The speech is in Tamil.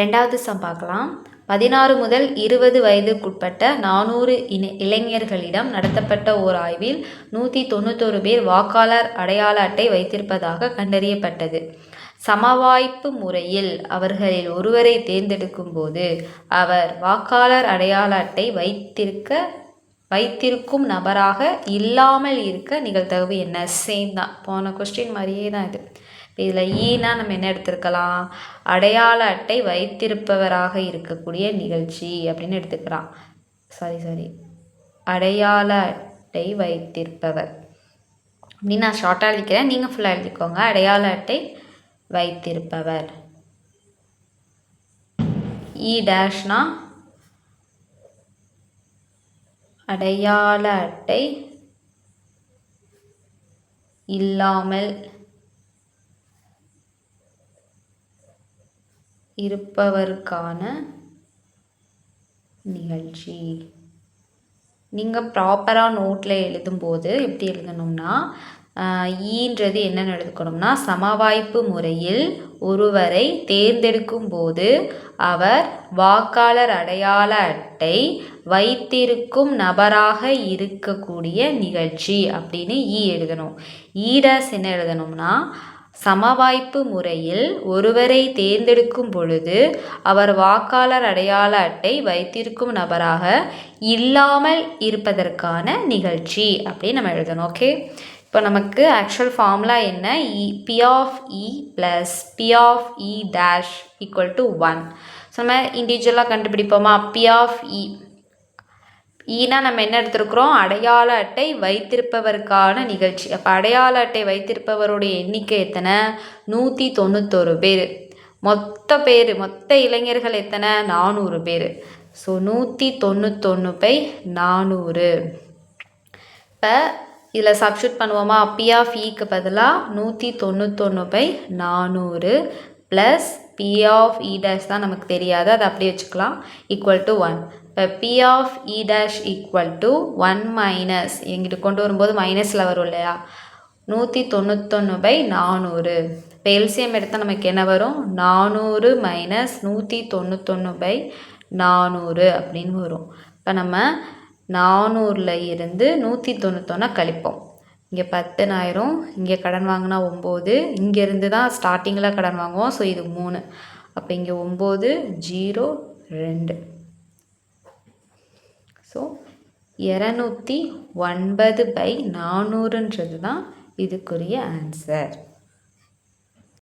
ரெண்டாவது சம் பார்க்கலாம். பதினாறு முதல் இருபது வயதுக்குட்பட்ட நானூறு இன இளைஞர்களிடம் நடத்தப்பட்ட ஓர் ஆய்வில் நூற்றி தொண்ணூத்தொரு பேர் வாக்காளர் அடையாள அட்டை வைத்திருப்பதாக கண்டறியப்பட்டது. சமவாய்ப்பு முறையில் அவர்களில் ஒருவரை தேர்ந்தெடுக்கும் போது அவர் வாக்காளர் அடையாள அட்டை வைத்திருக்க வைத்திருக்கும் நபராக இல்லாமல் இருக்க நிகழ்தகவு என்ன? சேம் தான். போன கொஸ்டின் மாதிரியே தான் இது. இதில் ஈனா நம்ம என்ன எடுத்திருக்கலாம்? அடையாள அட்டை வைத்திருப்பவராக இருக்கக்கூடிய நிகழ்ச்சி அப்படின்னு எடுத்துக்கலாம் சாரி சாரி அடையாள அட்டை வைத்திருப்பவர். அப்படின்னு நான் ஷார்ட்டாக எழுதிக்கிறேன். நீங்கள் ஃபுல்லாக எழுதிக்கோங்க. அடையாள அட்டை வைத்திருப்பவர். E இ டேஷ்னா அடையாள அட்டை இல்லாமல் இருப்பவருக்கான நிகழ்ச்சி. நீங்கள் ப்ராப்பராக நோட்டில் எழுதும்போது எப்படி எழுதணும்னா ஈன்றது என்னென்னு எழுதுக்கணும்னா சமவாய்ப்பு முறையில் ஒருவரை தேர்ந்தெடுக்கும் போது அவர் வாக்காளர் அடையாள அட்டை வைத்திருக்கும் நபராக இருக்கக்கூடிய நிகழ்ச்சி அப்படின்னு ஈ எழுதணும். ஈடாஸ் என்ன எழுதணும்னா சமவாய்ப்பு முறையில் ஒருவரை தேர்ந்தெடுக்கும் பொழுது அவர் வாக்காளர் அடையாள அட்டை வைத்திருக்கும் நபராக இல்லாமல் இருப்பதற்கான நிகழ்ச்சி அப்படின்னு நம்ம எழுதணும் ஓகே இப்போ நமக்கு ஆக்சுவல் ஃபார்முலா என்ன? E P of E plus P of E dash equal to one so நம்ம இண்டிவிஜுவலாக கண்டுபிடிப்போமா? பி ஆஃப் இ ஈனா நம்ம என்ன எடுத்திருக்கிறோம்? அடையாள அட்டை வைத்திருப்பவருக்கான நிகழ்ச்சி. அப்போ அடையாள அட்டை வைத்திருப்பவருடைய எண்ணிக்கை எத்தனை? நூற்றி தொண்ணூத்தொரு பேர். மொத்த பேர் மொத்த இளைஞர்கள் எத்தனை? நானூறு பேர். ஸோ நூற்றி தொண்ணூத்தொன்று பை நானூறு. இப்போ இதில் சப்ஷூட் பண்ணுவோமா? பி ஆஃப் இக்கு e பதிலாக நூற்றி தொண்ணூத்தொன்று பை நானூறு plus P of E dash தான் நமக்கு தெரியாது. அதை அப்படியே வச்சுக்கலாம். ஈக்குவல் டு ஒன் இப்போ P of E dash equal to one minus எங்கிட்ட கொண்டு வரும்போது மைனஸில் வரும் இல்லையா? நூற்றி தொண்ணூத்தொன்று பை நானூறு. இப்போ எல்சிஎம் எடுத்தால் நமக்கு என்ன வரும்? நானூறு மைனஸ் நூற்றி தொண்ணூத்தொன்று பை நானூறு அப்படின்னு வரும். இப்போ நம்ம நானூறில் இருந்து நூற்றி தொண்ணூத்தொன்னா கழிப்போம். இங்கே பத்துனாயிரம் இங்கே கடன் வாங்கினா ஒம்பது. இங்கேருந்து தான் ஸ்டார்டிங்கில் கடன் வாங்குவோம். ஸோ இது மூணு. அப்போ இங்கே ஒம்பது ஜீரோ ரெண்டு. ஸோ இரநூத்தி ஒன்பது பை நானூறுன்றது தான் இதுக்குரிய ஆன்சர்